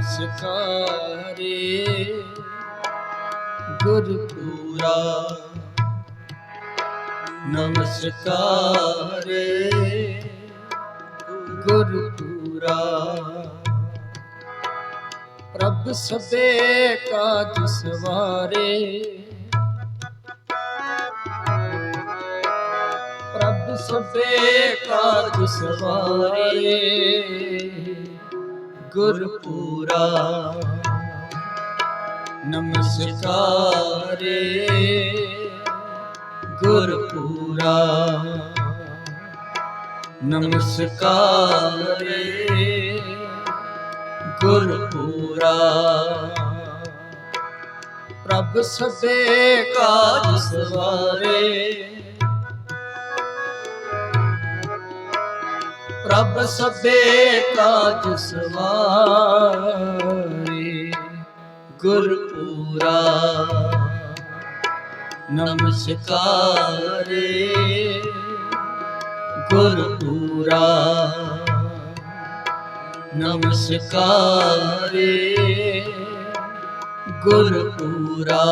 ਨਮਸਕਾਰੇ। ਗੁਰਪੂਰਾ ਨਮਸਕਾਰੇ। ਗੁਰਪੂਰਾ ਪ੍ਰਭ ਸਭੇ ਕਾਜ ਸਵਾਰੇ ਪ੍ਰਭ ਸਭੇ ਕਾਜ ਸਵਾਰੇ ਗੁਰਪੂਰਾ। ਨਮਸਕਾਰੇ। ਗੁਰਪੂਰਾ। ਨਮਸਕਾਰੇ। ਗੁਰਪੂਰਾ। ਪ੍ਰਭ ਸਭੇ ਕਾਜ ਸਵਾਰੇ। ਪ੍ਰਭ ਸਭੇ ਕਾਜ ਸਵਾਰੇ ਗੁਰਪੂਰਾ ਨਮਸਕਾਰੇ ਗੁਰਪੂਰਾ ਨਮਸਕਾਰੇ ਗੁਰਪੂਰਾ